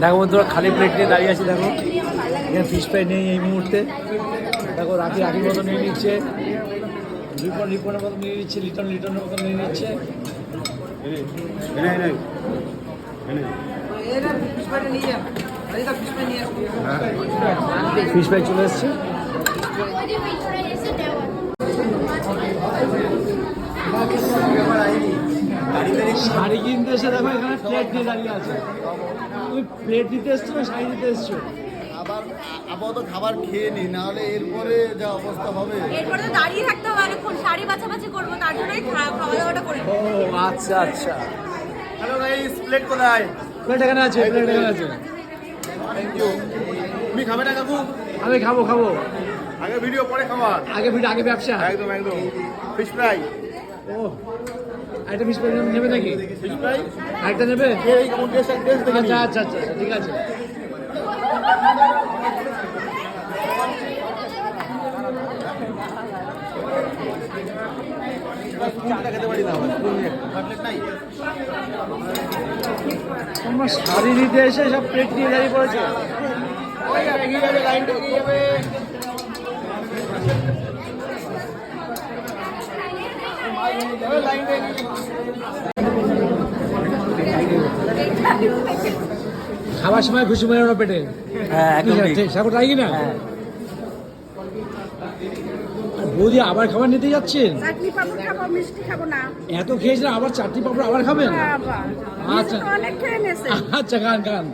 দেখো বন্ধুরা খালি প্লেট নিয়ে দাঁড়িয়ে আছি দেখো। এখানে ফিশ ফ্রাই নেই এই মুহূর্তে। দেখো রাখি রাখির মতো নিয়ে নিচ্ছে। রিপন রিপনের মতো নিয়ে নিচ্ছে লিটন লিটনের মতো নিয়ে নিচ্ছে। ফিশ ফ্রাই চলে এসছে। শাড়ি কিনতে এসে দেখো এখানে প্লেট নিয়ে দাঁড়িয়ে আছে। তুমি প্লেট দিতে এসছো না শাড়ি দিতে এসছো? আবার আপাতত খাবার খেয়ে নি নাহলে এরপরে যা অবস্থা হবে। এরপরে তো দাঁড়িয়ে থাকতে হবে অনেকক্ষণ শাড়ি বাছাবাছি করব তার জন্যই খাওয়া দাওয়াটা করে ও আচ্ছা আচ্ছা। হ্যালো গাইস প্লেট কোথায়? প্লেট এখানে আছে প্লেট এখানে আছে। থ্যাংক ইউ তুমি খাবে না কাকু? আমি খাব খাব। আগে ভিডিও পরে খাবার। আগে ভিড় আগে ব্যবসা। একদম একদম। ফিশ ফ্রাই ও। একটা ফিশ ফ্রাই নেবে নাকি? ফিশ ফ্রাই আরেকটা নেবে? আচ্ছা আচ্ছা আচ্ছা আচ্ছা, ঠিক আছে। তোমার শাড়ি নিতে এসে সব পেট নিয়ে দাঁড়িয়ে পড়েছে? যাবে। খাবার সময় খুশি মেরে ওরা পেটে? হ্যাঁ একদম ঠিক। ঠিক সাগর তাই কি না? হ্যাঁ। বৌদি আবার খাবার নিতে যাচ্ছেন? এত খেয়েছেন আবার চাটনি পাপড় আবার খাবেন? আচ্ছা। আচ্ছা এত খেয়েছিলেন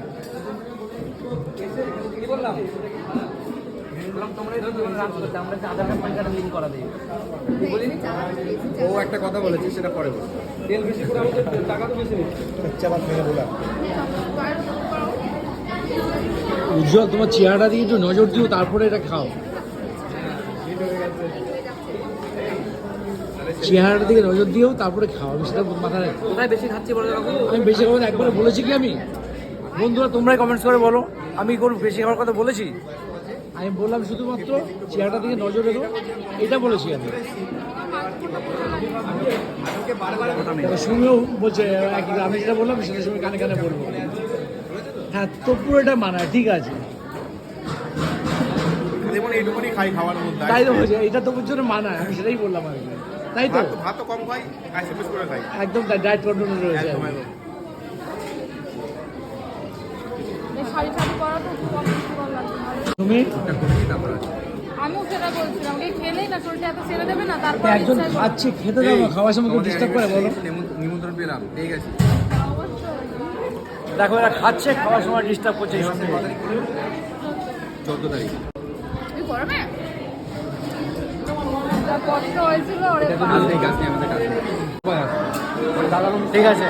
ও একটা কথা বলেছে সেটা পরে বলব। উজ্জ্বল তোমার চেহারাটা দিয়ে একটু নজর দিও তারপরে এটা খাও। চেহারাটার দিকে নজর দিও তারপরে খাও আমি সেটা মাথায় রাখি। কোথায় বেশি খাচ্ছি বলো আমি বেশি খাবার একবারে বলেছি কি আমি? বন্ধুরা তোমরাই কমেন্টস করে বলো। আমি কোন বেশি খাওয়ার কথা বলেছি? আমি বললাম শুধুমাত্র চেহারাটার দিকে নজর রেখো। এটা বলেছি আমি। শুনেও বলছে আমি যেটা বললাম সেটা সময় কানে কানে বলব। হ্যাঁ তো পুরো এটা মানায় ঠিক আছে। খাই খাওয়ার মধ্যে। তাই তো বলছে এটা তো জন্য মানায় আমি সেটাই বললাম আর তাই তো? ভাত তো- কম খাই আর করে খাই। একদম তাই ডায়েট কন্ট্রোল রয়েছে। একদম একদম। শাড়ি শাড়ি পরা তো খুব অসুস্থকর লাগছে তুমি আমিও সেটা বলছিলাম এই খেলেই না শরীরটা এত ছেড়ে দেবে না তারপর একজন খাচ্ছে খেতে দাও খাওয়ার সময় কেউ ডিস্টার্ব করে বলো নিমন্ত্রণ পেলাম ঠিক আছে দেখো এরা খাচ্ছে খাওয়ার সময় ডিস্টার্ব করছে চোদ্দ তারিখ গরমে ঠিক আছে